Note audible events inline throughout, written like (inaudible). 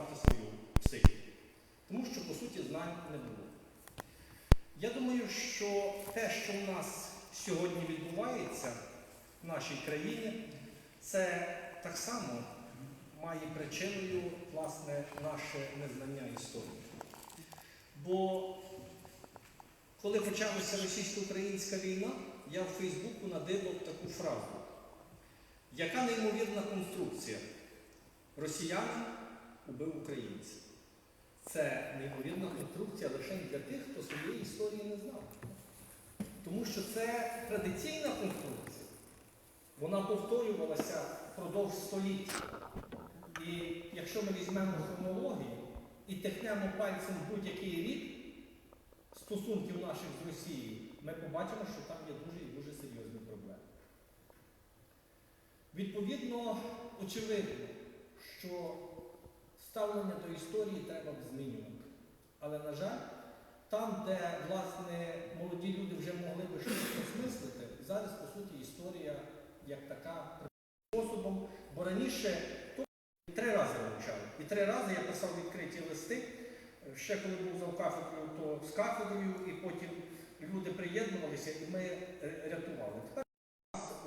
тренувати свою психіку. Тому що, по суті, знань не було. Я думаю, що те, що у нас сьогодні відбувається в нашій країні, це так само має причиною власне наше незнання історії. Бо коли почалася російсько-українська війна, я в Фейсбуку надибав таку фразу. Яка неймовірна конструкція? Росіянин убив українців. Це неймовірна конструкція лише для тих, хто своєї історії не знав. Тому що це традиційна конструкція. Вона повторювалася впродовж століть. І якщо ми візьмемо хронологію і тихнемо пальцем будь-який рік стосунків наших з Росією, ми побачимо, що там є дуже і дуже серйозні проблеми. Відповідно, очевидно, що ставлення до історії треба змінювати. Але, на жаль, там, де власне молоді люди вже могли би щось осмислити, зараз, по суті, історія як така способом, бо раніше то три рази вивчали. І три рази я писав відкриті листи. Ще коли був за кафедрою, то з кафедрою, і потім люди приєднувалися і ми е, рятували. Тепер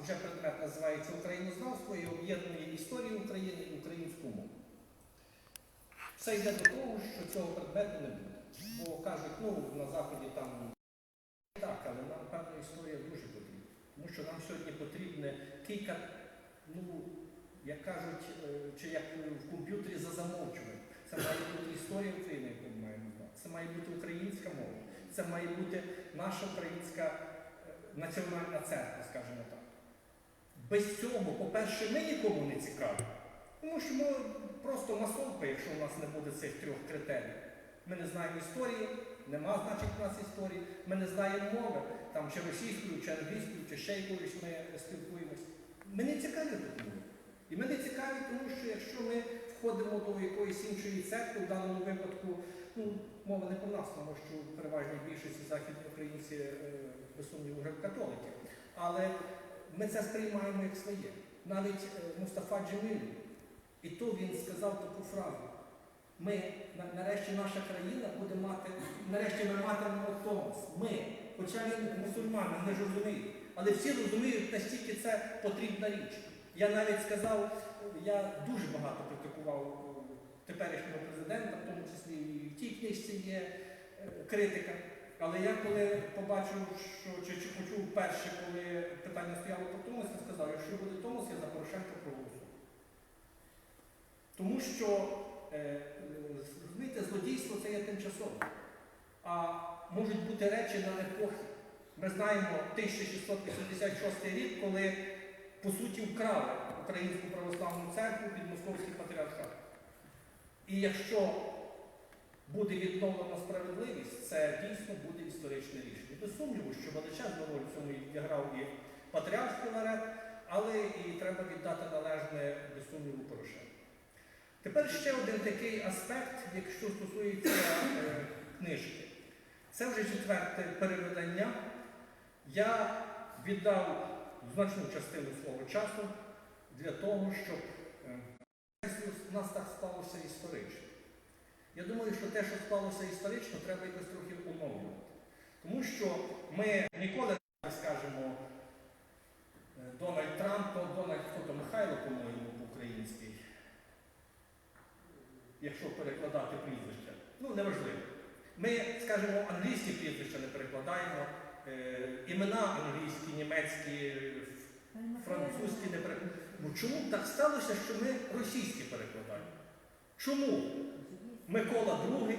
вже предмет називається Українознавство і об'єднує історію України і українську мову. Все йде до того, що цього предмету не буде. Бо кажуть, ну на Заході там так, але нам певна історія дуже потрібна. Тому що нам сьогодні потрібне кілька, ну, як кажуть, е, чи як в комп'ютері за замовчуванням. Це має бути історія України, яку ми маємо знати. Це має бути українська мова. Це має бути наша українська е, національна церква, скажімо так. Без цього, по-перше, ми нікому не цікаві. Тому що ми просто масовка, якщо у нас не буде цих трьох критерій. Ми не знаємо історії, нема значить у нас історії, ми не знаємо мови, там чи російською, чи англійською, чи ще якоюсь ми спілкуємось. Ми не цікаві тут мови. І ми не цікаві, тому що якщо ми входимо до якоїсь іншої церкви, в даному випадку, ну, мова не про нас, тому що в переважній більшості західні українці, е, без сумніву, греко-католики. Але ми це сприймаємо як своє. Навіть е, Мустафа Джеміль, і то він сказав таку фразу. Ми, нарешті наша країна буде мати, нарешті ми матимемо Томас. Ми, хоча він мусульманин, не розуміють. Але всі розуміють, настільки це потрібна річ. Я навіть сказав, я дуже багато критикував е, теперішнього президента, в тому числі і в тій книжці є е, критика. Але я коли побачив, що чи, чи почув перше, коли питання стояло про Томас, я сказав, якщо буде Томас, я за Порошенка проголосую. Тому що, е, розумієте, злодійство це є тимчасово. А можуть бути речі на епохи. Ми знаємо 1686 рік, коли по суті вкрали Українську православну церкву під Московський патріархат. І якщо буде відновлена справедливість, це дійсно буде історичне рішення. Без сумніву, що величезну роль в цьому відіграв і патріарх Філарет, але і треба віддати належне без сумніву Порошенку. Тепер ще один такий аспект, якщо стосується е, книжки. Це вже четверте перевидання. Я віддав значну частину свого часу для того, щоб е, у нас так сталося історично. Я думаю, що те, що склалося історично, треба якось трохи оновлювати. Тому що ми ніколи не скажемо е, Дональд Трамп, Дональд хто то Михайло, по-моєму, по-українськи, якщо перекладати прізвище. Ну, неважливо. Ми, скажімо, англійські прізвища не перекладаємо, е, імена англійські, німецькі, французькі не перекладаємо. Ну чому так сталося, що ми російські перекладаємо? Чому Микола II,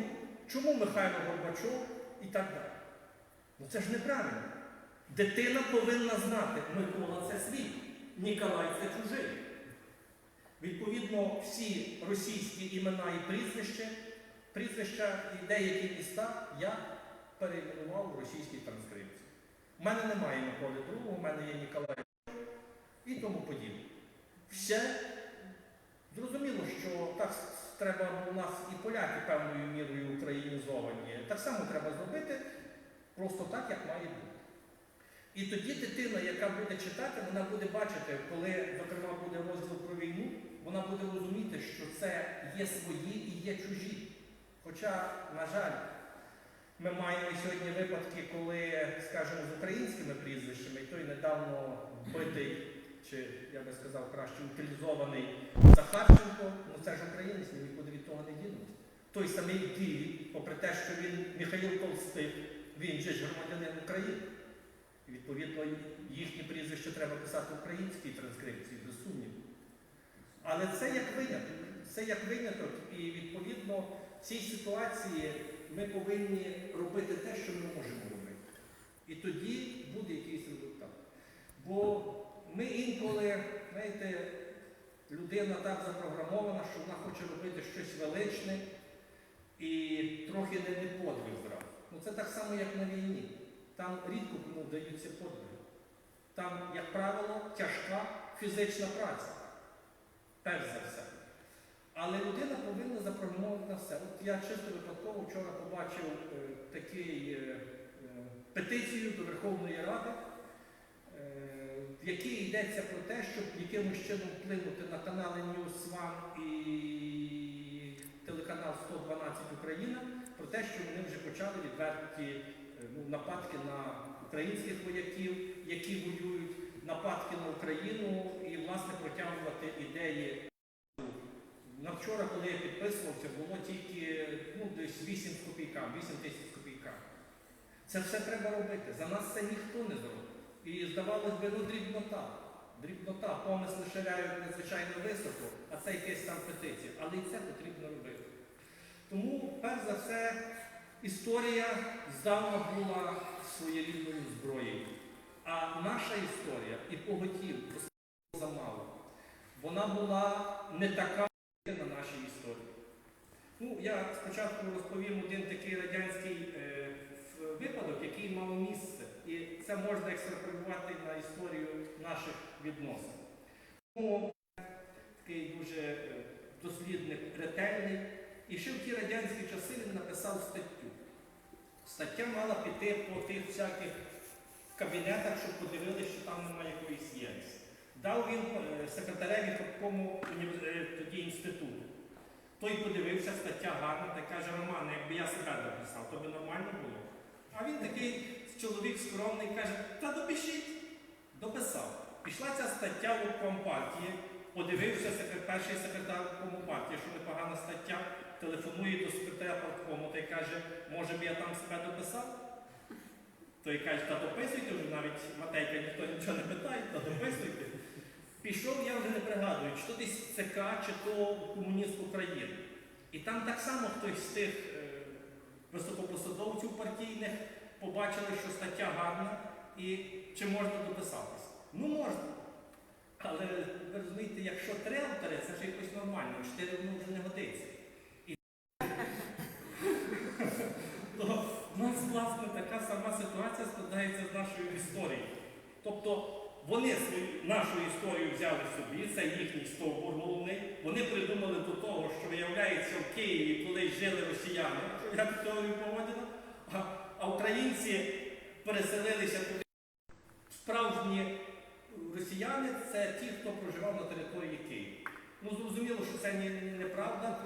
чому Михайло Горбачов і так далі? Ну це ж неправильно. Дитина повинна знати, Микола це свій, Ніколай це чужий. Відповідно, всі російські імена і прізвища, прізвища і деякі міста я перейменував у російській транскрипції. У мене немає Миколи II, у мене є Ніколай і тому подібне. Все зрозуміло, що так треба у нас і поляки певною мірою українізовані. Так само треба зробити просто так, як має бути. І тоді дитина, яка буде читати, вона буде бачити, коли, зокрема, буде розділ про війну, вона буде розуміти, що це є свої і є чужі. Хоча, на жаль, ми маємо сьогодні випадки, коли, скажімо, з українськими прізвищами, той недавно вбитий, чи я би сказав краще, утилізований Захарченко, ну це ж українець, ми нікуди від того не дінемося. Той самий Київ, попри те, що він Михайло Толстий, він же ж громадянин України. І, Відповідно, їхні прізвища треба писати українській транскрипції, без сумніву. Але це як виняток. Це як виняток, і відповідно в цій ситуації ми повинні робити те, що ми можемо робити. І тоді буде якийсь результат. Бо ми інколи, знаєте, людина так запрограмована, що вона хоче робити щось величне і трохи не не подвиг зразу. Ну це так само, як на війні. Там рідко кому вдаються подвиги. Там, як правило, тяжка фізична праця. Перш за все. Але людина повинна запрограмовувати на все. От я чисто випадково вчора побачив е, такий е, е, петицію до Верховної Ради, е, в якій йдеться про те, щоб якимось чином вплинути на канали News One і телеканал 112 Україна про те, що вони вже почали відверті е, ну, нападки на українських вояків, які воюють, нападки на Україну і, власне, протягувати ідеї. На вчора, коли я підписувався, було тільки ну, десь 8 з 8 тисяч з копійками. Це все треба робити. За нас це ніхто не зробить. І здавалось би, ну дрібнота. Дрібнота, помисли ширяють надзвичайно високо, а це якась там петиція. Але і це потрібно робити. Тому, перш за все, історія здавна була своєрідною зброєю. А наша історія і поготів замало. Вона була не така на нашій історії. Ну, я спочатку розповім один такий радянський е, випадок, який мав місце. І це можна екстраполювати на історію наших відносин. Тому такий дуже е, дослідник ретельний. І ще в ті радянські часи він написав статтю. Стаття мала піти по тих всяких кабінетах, щоб подивилися, що там немає якоїсь ємності. Дав він е, секретареві такому тоді інституту. Той подивився, стаття гарна, та каже, Роман, якби я себе дописав, то би нормально було. А він такий чоловік скромний, каже, та допишіть. Дописав. Пішла ця стаття в компартії, подивився перший секретар компартії, що непогана стаття, телефонує до секретаря парткому та й каже, може б я там себе дописав? Той каже, та дописуйте вже навіть Матейка ніхто нічого не питає, та дописуйте. Пішов, я вже не пригадую, чи то десь ЦК, чи то комуніст України. І там так само хтось з тих е, високопосадовців партійних побачили, що стаття гарна, і чи можна дописатись. Ну можна. Але ви розумієте, якщо три автори, це вже якось нормально, чотири воно вже не годиться. І... То в нас, власне, така сама ситуація складається з нашою історією. Тобто вони нашу історію взяли собі, це їхній стовбур головний. Вони придумали до того, що виявляється в Києві колись жили росіяни, що я тут теорію поводила, а, а українці переселилися туди. Справжні росіяни це ті, хто проживав на території Києва. Ну зрозуміло, що це не- не- неправда.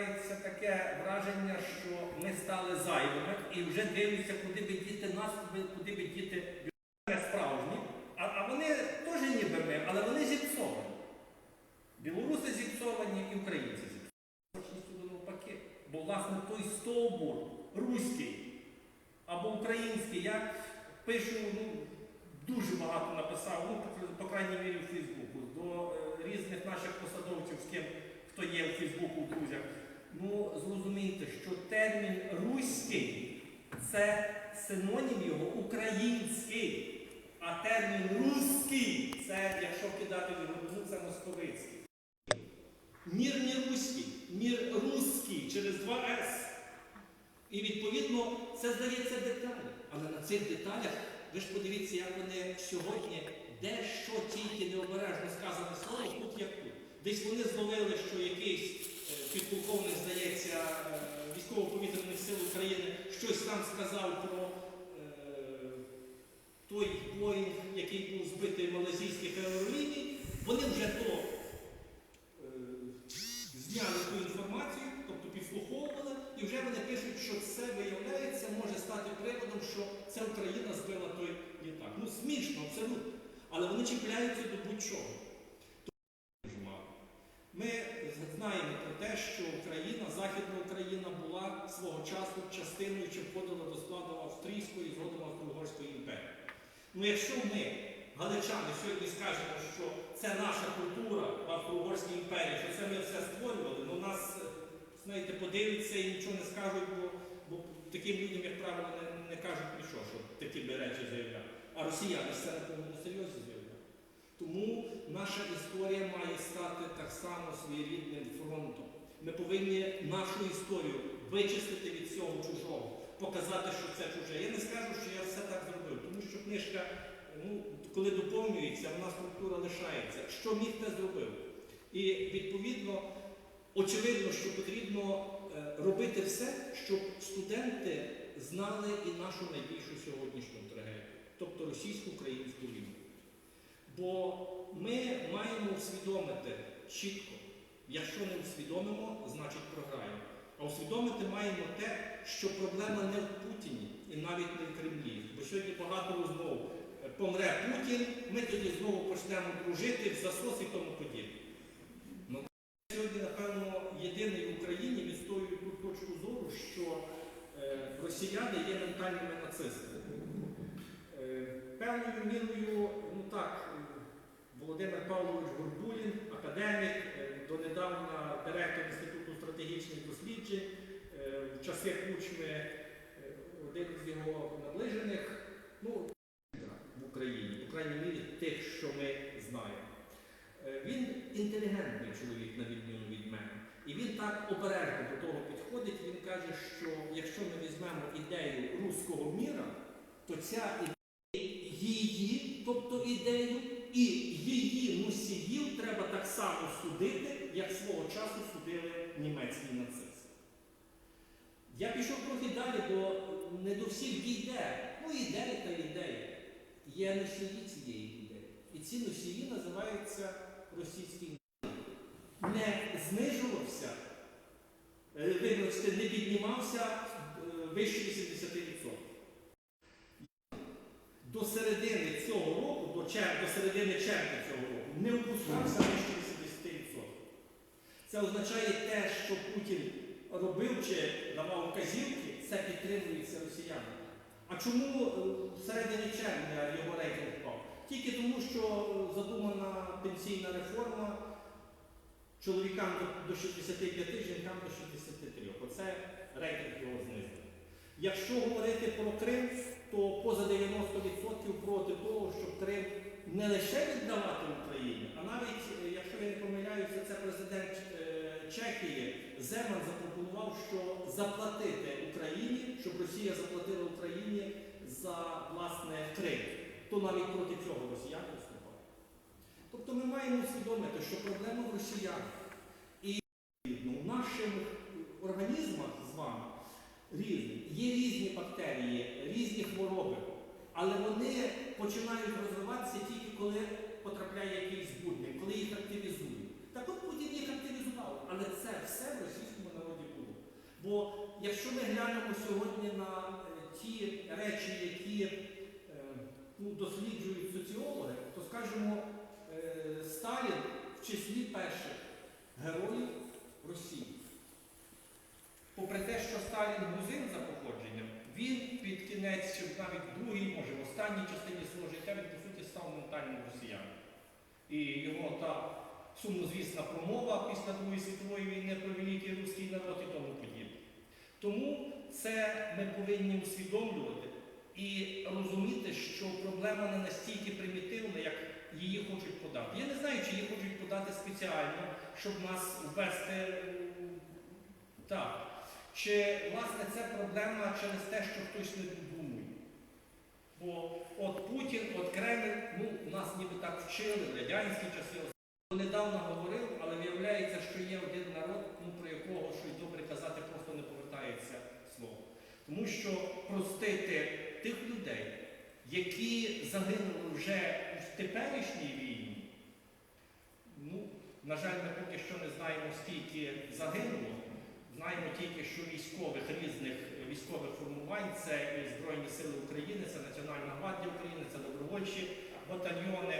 Складається таке враження, що ми стали зайвими і вже дивляться, куди би діти нас, куди- би діти справжні. А, а вони теж ніби ми, але вони зіпсовані. Білоруси зіпсовані і українці зіпсовані. Навпаки. Бо, власне, той стовбур руський або український, я пишу, ну, дуже багато написав, ну, по, крайній мірі, у Фейсбуку, до е, різних наших посадовців, з ким хто є в Фейсбуку в друзях. Ну, зрозумійте, що термін руський це синонім його український. А термін русський це, якщо кидати в глибину, це московицький. Мір не руський, мір русський через два С. І відповідно це здається деталі. Але на цих деталях ви ж подивіться, як вони сьогодні, де що тільки необережно сказане слово, тут як тут. Десь вони зловили, що якийсь підполковник, здається, е, військово-повітряних сил України щось там сказав про е, той боїнг, який був збитий малазійських аероліній, вони вже то е, зняли ту інформацію, тобто підслуховували, і вже вони пишуть, що це виявляється, може стати приводом, що це Україна збила той літак. Ну смішно, абсолютно. Але вони чіпляються до будь-чого. Ми знаємо про те, що Україна, Західна Україна була свого часу частиною чи входила до складу Австрійської і згодом Австро-Угорської імперії. Ну якщо ми, галичани, сьогодні скажемо, що це наша культура в Австро-Угорській імперії, що це ми все створювали, ну нас, знаєте, подивляться і нічого не скажуть, бо, бо таким людям, як правило, не, не кажуть нічого, що такі би речі заявляють. А росіяни це на повному серйозі. Тому наша історія має стати так само своєрідним фронтом. Ми повинні нашу історію вичистити від цього чужого, показати, що це чуже. Я не скажу, що я все так зробив, тому що книжка, ну, коли доповнюється, вона структура лишається. Що міг те зробив? І відповідно, очевидно, що потрібно е, робити все, щоб студенти знали і нашу найбільшу сьогоднішню трагедію, тобто російсько-українську війну. Бо ми маємо усвідомити чітко, якщо не усвідомимо, значить програємо. А усвідомити маємо те, що проблема не в Путіні і навіть не в Кремлі. Бо сьогодні багато розмов. Помре Путін, ми тоді знову почнемо дружити в засос і тому подібне. Ну, сьогодні, напевно, єдиний в Україні відстоює ту точку зору, що е, росіяни є ментальними нацистами. Е, Певною мірою, ну так, Володимир Павлович Горбулін, академік, е, донедавна директор Інституту стратегічних досліджень, е, в часи Кучми е, один з його наближених, ну, в Україні, по крайній мірі тих, що ми знаємо. Він інтелігентний чоловік, на відміну від мене. І він так обережно до того підходить. Він каже, що якщо ми візьмемо ідею руського міра, то ця ідея її, тобто ідею, і її носіїв треба так само судити, як свого часу судили німецькі нацисти. Я пішов трохи далі, бо не до всіх дійде. Ну, ідея та ідея. Є носії цієї ідеї. І ці носії називаються російський народ. Не знижувався, е, вибачте, не піднімався е, вище 80%. До середини цього року, до, чер... до середини червня цього року, не опускався вище 80%. Це означає те, що Путін робив чи давав вказівки, це підтримується росіянами. А чому е, в середині червня його рейтинг впав? Тільки тому, що задумана пенсійна реформа чоловікам до 65, жінкам до 63. Оце рейтинг його знизив. Якщо говорити про Крим, то поза 90% проти того, щоб Крим не лише віддавати Україні, а навіть, е, якщо я не помиляюся, це президент е, Чехії Земан запропонував, що заплатити Україні, щоб Росія заплатила Україні за власне Крим. То навіть проти цього росіяни виступають. Тобто ми маємо усвідомити, що проблема в росіянах. І відповідно, в наших організмах з вами різні. Є різні бактерії, різні хвороби, але вони починають розвиватися тільки коли потрапляє якийсь збудник, коли їх активізують. Так от Путін їх активізував, але це все в російському народі було. Бо якщо ми глянемо сьогодні на е, ті речі, які е, ну, досліджують соціологи, то скажімо, е, Сталін в числі перших героїв Росії. Попри те, що Сталін грузин за походженням, він під кінець, чи навіть в другій, може в останній частині свого життя, він по суті став ментальним росіянином. І його та сумнозвісна промова після Другої світової війни про великий руський народ і тому подібне. Тому це ми повинні усвідомлювати і розуміти, що проблема не настільки примітивна, як її хочуть подати. Я не знаю, чи її хочуть подати спеціально, щоб нас ввести так. Чи власне це проблема через те, що хтось не додумує? Бо от Путін, от Кремль, ну нас ніби так вчили в радянські часи. Недавно говорив, але виявляється, що є один народ, ну про якого щось добре казати просто не повертається слово. Тому що простити тих людей, які загинули вже в теперішній війні, ну, на жаль, ми поки що не знаємо, скільки загинуло. Знаємо тільки, що військових різних військових формувань це і Збройні Сили України, це Національна гвардія України, це добровольчі батальйони,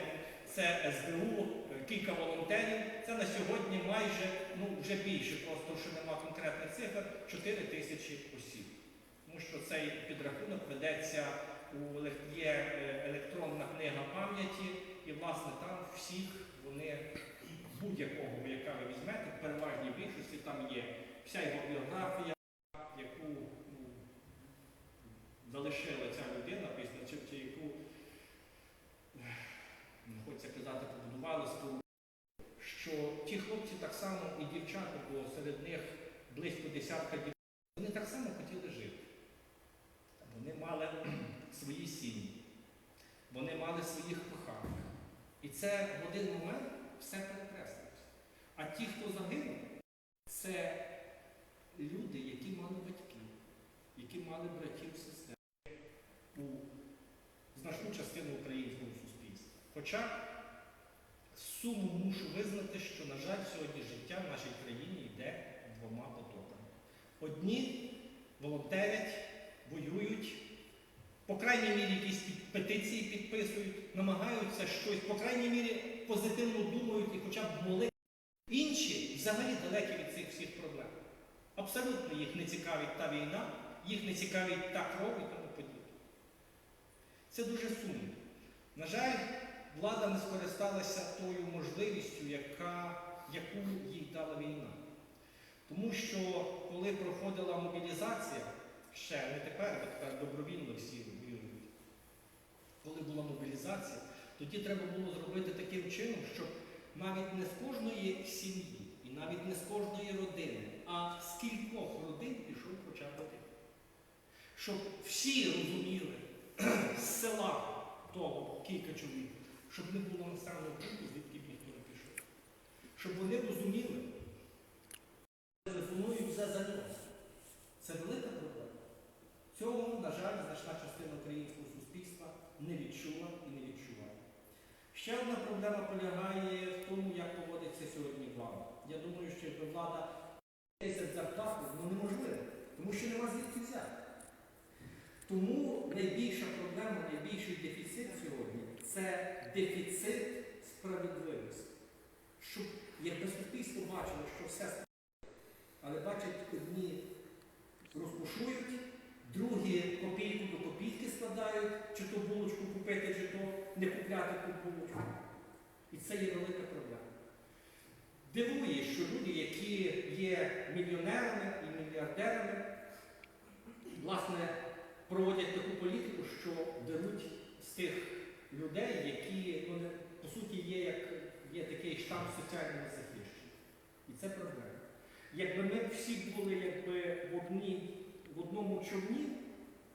це СБУ, кілька волонтерів. Це на сьогодні майже ну вже більше, просто що нема конкретних цифр, 4 тисячі осіб. Тому що цей підрахунок ведеться у є е, електронна книга пам'яті, і власне там всіх вони будь-якого вояка ви візьмете, в переважній більшості там є вся його біографія, яку ну, залишила ця людина після чи, яку хочеться казати, побудували споруду. Що ті хлопці так само і дівчата, бо серед них близько десятка дівчат, вони так само хотіли жити. Вони мали свої сім'ї, вони мали своїх коханих. І це в один момент все перекреслюється. А ті, хто загинув, це люди, які мали батьків, які мали братів, сестер у значну частину українського суспільства. Хоча суму мушу визнати, що, на жаль, сьогодні життя в нашій країні йде двома потоками. Одні волонтерять, воюють, по крайній мірі якісь петиції підписують, намагаються щось, по крайній мірі позитивно думають і хоча б молити. Інші взагалі далекі від цих всіх проблем. Абсолютно їх не цікавить та війна, їх не цікавить та кров і тому подібне. Це дуже сумно. На жаль, влада не скористалася тою можливістю, яка, яку їй дала війна. Тому що коли проходила мобілізація, ще не тепер, а тепер добровільно всі воюють. Коли була мобілізація, тоді треба було зробити таким чином, щоб навіть не з кожної сім'ї і навіть не з кожної родини, а з кількох родин пішов хоча. Щоб всі розуміли (clears throat) з села того кілька чоловік, щоб не було населеного пункту, звідки б ніхто не пішов. Щоб вони розуміли, телефонують за занос. Це велика проблема. Цього, на жаль, значна частина українського суспільства не відчула і не відчуває. Ще одна проблема полягає в тому, як поводиться сьогодні влада. Я думаю, що якби влада 10 зарплату, ну неможливо, тому що нема звідки взяти. Тому найбільша проблема, найбільший дефіцит сьогодні це дефіцит справедливості. Щоб якби суспільство бачило, що все справедливо, але бачать одні розкошують, другі копійку до копійки складають, чи то булочку купити, чи то не купляти ту булочку. І це є велика проблема. Дивує, що люди, які є мільйонерами і мільярдерами, власне, проводять таку політику, що беруть з тих людей, які ну, не- по суті є як є такий штамп соціального захищення. І це проблема. Якби ми всі були якби в, одній, в одному човні,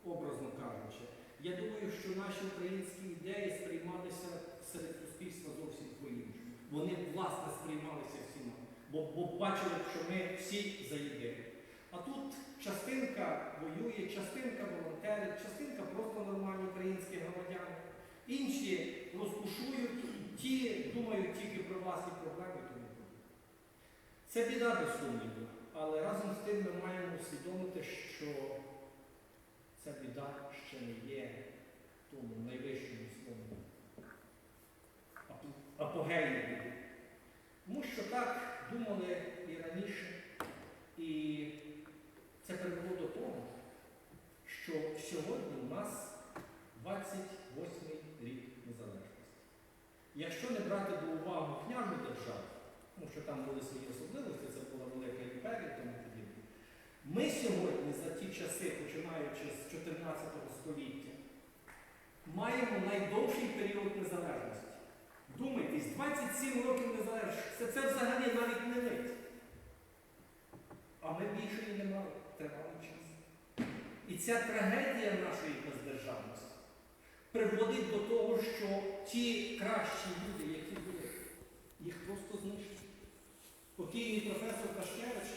образно кажучи, я думаю, що наші українські ідеї сприймалися серед суспільства зовсім по-іншому. Вони власне сприймалися всіма, бо, бо бачили, що ми всі за єдине. А тут частинка воює, частинка волонтерів, частинка просто нормальні українські громадяни. Інші розкушують, ті думають тільки про власні проблеми. Це біда без сумніву, але разом з тим ми маємо усвідомити, що ця біда ще не є в тому найвищому апо- апогеї. біди. Тому що так думали і раніше, і це привело до того, що сьогодні у нас 28 рік незалежності. Якщо не брати до уваги княжу державу, тому що там були свої особливості, це була велика імперія тому подібне. Ми сьогодні за ті часи, починаючи з 14 століття, маємо найдовший період незалежності. Думайтесь, 27 років незалежності. Це, це взагалі навіть не мить. А ми більше і не мали тривалий час. І ця трагедія нашої бездержавності приводить до того, що ті кращі люди, які були, їх просто знищили. Покійний професор Пашкевич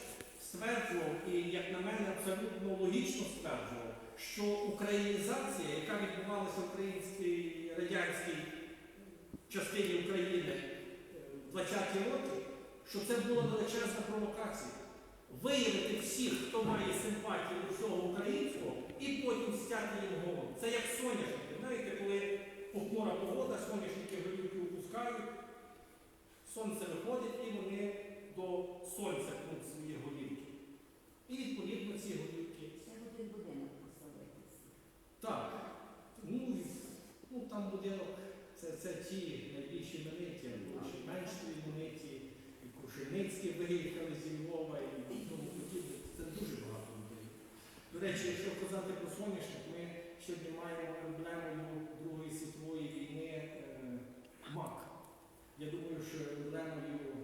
стверджував, і, як на мене, абсолютно логічно стверджував, що українізація, яка відбувалася в українській радянській частині України е, в 20-ті роки, що це була величезна провокація. виявити всіх, хто має симпатію до всього українського, і потім стяти їм голову. Це як соняшники. Знаєте, коли похмура погода, соняшники горілки опускають, сонце виходить і вони до сонця кнуть свої голівки. І відповідно ці голівки. Ще в один будинок поселитися. Так. Ну, ну там будинок, це, це ті найбільші імениті, або ще менш імениті, і Крушельницькі виїхали зі Львова, і тому подібне. Це дуже багато людей. До речі, якщо казати про соняшник, ми сьогодні маємо емблемою Другої світової війни е, МАК. Я думаю, що емблемою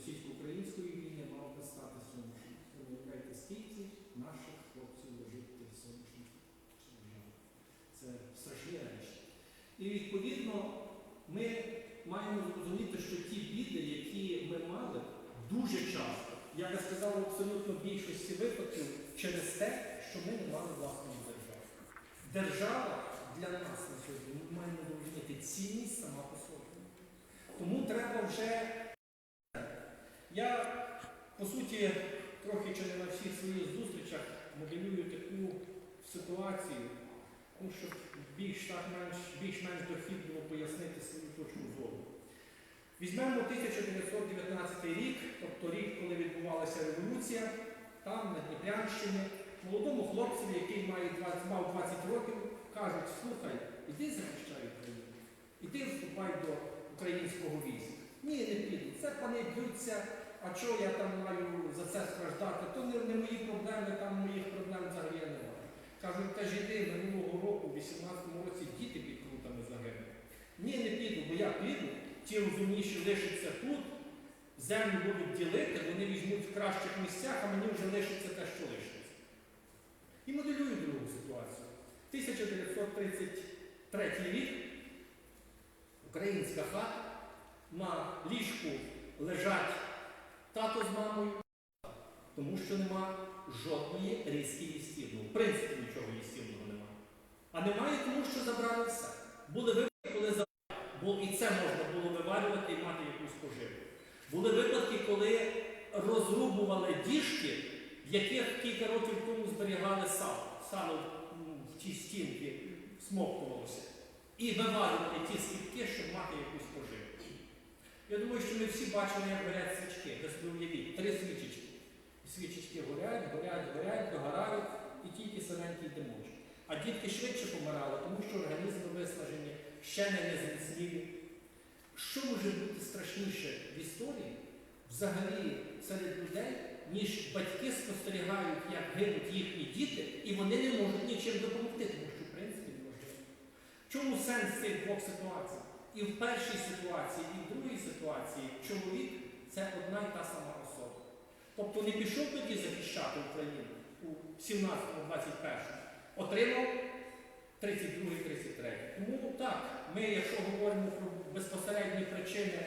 російсько-української війни мав би стати. Ви уявляєте, скільки наших хлопців лежить тих соняшників. Це страшні речі. І відповідно ми маємо зрозуміти, що ті біди, які ми мали, дуже часто, я би сказав, в абсолютно більшості випадків через те, що ми не мали власної держави. Держава для нас на сьогодні ми маємо розуміти цінність сама по собі. Тому треба вже. Я, по суті, трохи чи не на всіх своїх зустрічах моделюю таку ситуацію, ну, щоб більш-менш більш-менш дохідно пояснити свою точку зору. Візьмемо 1919 рік, тобто рік, коли відбувалася революція, там, на Дніпрянщині, молодому хлопцеві, який має 20, мав 20 років, кажуть, слухай, іди захищай Україну, іди вступай до українського війська. Ні, не піду. Це пани б'ються, а чого я там маю за це страждати? То не, не мої проблеми, там моїх проблем взагалі немає. Кажуть, та ж іди минулого року, у 18-му році, діти під крутами загинули. Ні, не піду, бо я піду, ті розумніші лишаться тут, землю будуть ділити, вони візьмуть в кращих місцях, а мені вже лишиться те, що лишиться. І моделюю другу ситуацію. 1933 рік українська хата, на ліжку лежать тато з мамою, тому що нема жодної різки їстівного. В принципі, нічого їстівного немає. А немає тому, що забрали все. Були випадки, коли забрали, бо і це можна було виварювати і мати якусь поживу. Були випадки, коли розрубували діжки, в яких кілька років тому зберігали сало. Сало в ті стінки смоктувалося. І виварювали ті скіпки, щоб мати якусь. Я думаю, що ми всі бачили, як горять свічки. Ви собі уявіть, три свічечки. Свічечки горять, горять, горять, догорають і тільки саменький димочок. А дітки швидше помирали, тому що організми виснажені, ще не незміцнілі. Що може бути страшніше в історії взагалі серед людей, ніж батьки спостерігають, як гинуть їхні діти, і вони не можуть нічим допомогти, тому що в принципі неможливо. В чому сенс цих двох ситуацій? І в першій ситуації, і в другій ситуації чоловік це одна й та сама особа. Тобто не пішов тоді захищати Україну у 17-21, отримав 32-33. Тому так, ми, якщо говоримо про безпосередні причини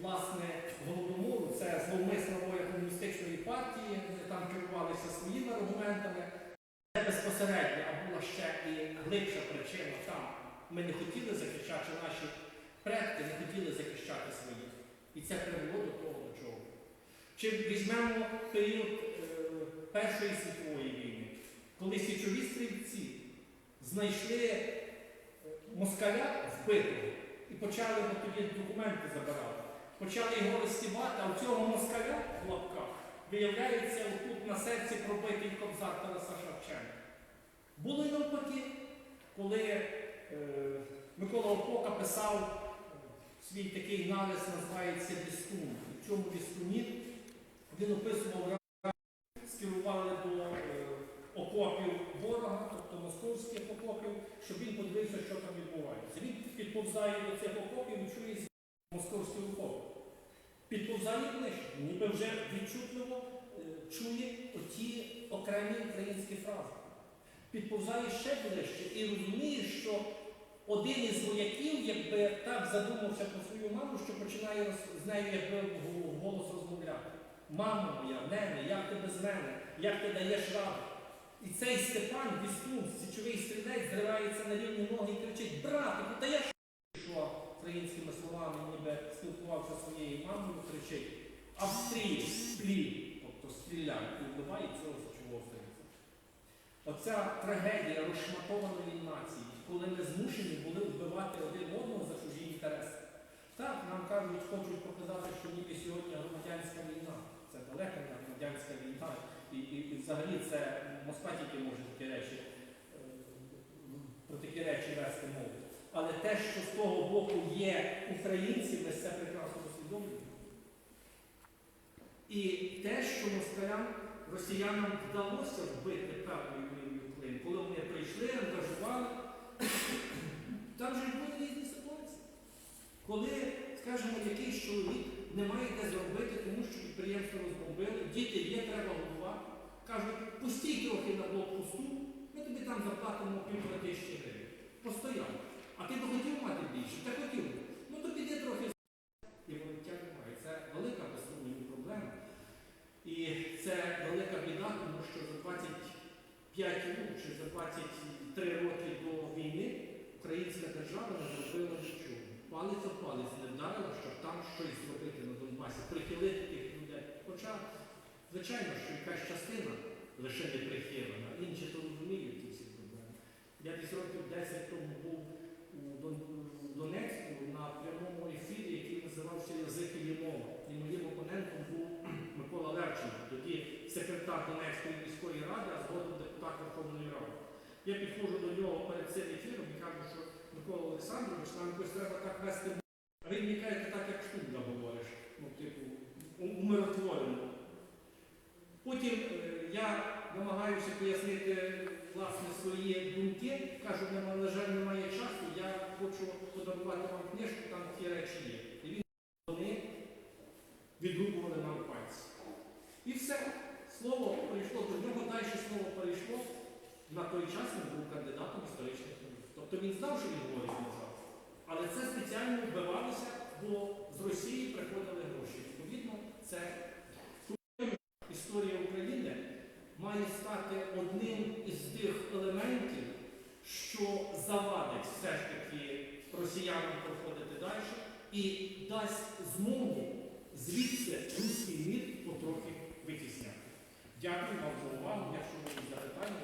власне голодомору, це зловмисна воля комуністичної партії, вони там керувалися своїми аргументами. Це безпосередньо, а була ще і глибша причина там. Ми не хотіли захищати наші предки, не хотіли захищати своїх. І це привело до того, до чого. Чи візьмемо період е, Першої світової війни, коли січові стрільці знайшли е, москаля вбитого і почали тоді документи забирати. Почали його розстібати, а у цього москаля в лапках виявляється отут на серці пробитий кобзар Тараса Шевченка. Було й навпаки, коли е, Микола Опока писав свій такий наліз, називається Вістун. В цьому Вістуні він описував скерували до е, окопів ворога, тобто московських окопів, щоб він подивився, що там відбувається. Він підповзає до цих окопів і чує звук московський окоп. Підповзає ближче, ніби вже відчутливо е, чує оті окремі українські фрази. Підповзає ще ближче і розуміє, що один із вояків, якби так задумався про свою маму, що починає з нею якби голос розмовляти. Мамо моя, нене, як ти без мене, як ти даєш раду? І цей Степан Вістун, січовий стрілець, зривається на рівні ноги і кричить: Братику, та я що українськими словами, ніби спілкувався зі своєю мамою, кричить: Австрій, стрій, тобто стріляй. І немає цього січового союзу. Оця трагедія розшматованої нації, коли ми змушені були вбивати один одного за чужі інтереси. Так, нам кажуть, хочуть показати, що ніби сьогодні громадянська війна. Це далека громадянська війна. І, і, і взагалі це Москва тільки може такі речі, е, про такі речі вести мову. Але те, що з того боку є українці, ми це прекрасно усвідомлюємо. І те, що москалям, росіянам вдалося вбити Крим, коли вони прийшли, ангажували, там же були різні ситуації. Коли, скажімо, якийсь чоловік не має де зробити, тому що підприємство розбомбили, діти є, треба годувати. Кажуть, пустій трохи на блокпосту, ми тобі там заплатимо півтора тисячі гривень. Постояв. А ти б хотів мати більше? Та хотів. Ну то піди трохи і вороття немає. Це велика без сумніву проблема. І це велика біда, тому що за 25 років чи за 23 роки до війни українська держава не зробила нічого. Палець об палець не вдарила, щоб там щось зробити на прихилити тих людей. Хоча, звичайно, що якась частина лише не прихилена, інші то розуміють ці всі проблеми. Я десь років 10 тому був у Донецьку на прямому ефірі, який називався Язик і мова. І моїм опонентом був Микола Левченко, тоді секретар Донецької міської ради, а згодом депутат Верховної Ради. Я підходжу до нього перед цим ефіром і кажу, що Микола Олександрович, нам якось треба так вести. А він мені каже, «Ти так як штука говориш, умиротворено. Потім е, я намагаюся пояснити власне свої думки. Кажу, «Нема- на жаль, немає часу, я хочу подарувати вам книжку, там ті речі є. І він вони відгукували нам пальці. І все. Слово прийшло до нього, далі слово перейшло. На той час він був кандидатом історичних наук. Тобто він знав, що він говорить назад. Але це спеціально вбивалося, бо з Росії приходили гроші. Це історія України має стати одним із тих елементів, що завадить все ж таки росіянам проходити далі і дасть змогу звідси руський мір потрохи витісняти. Дякую вам за увагу. Якщо будуть запитання,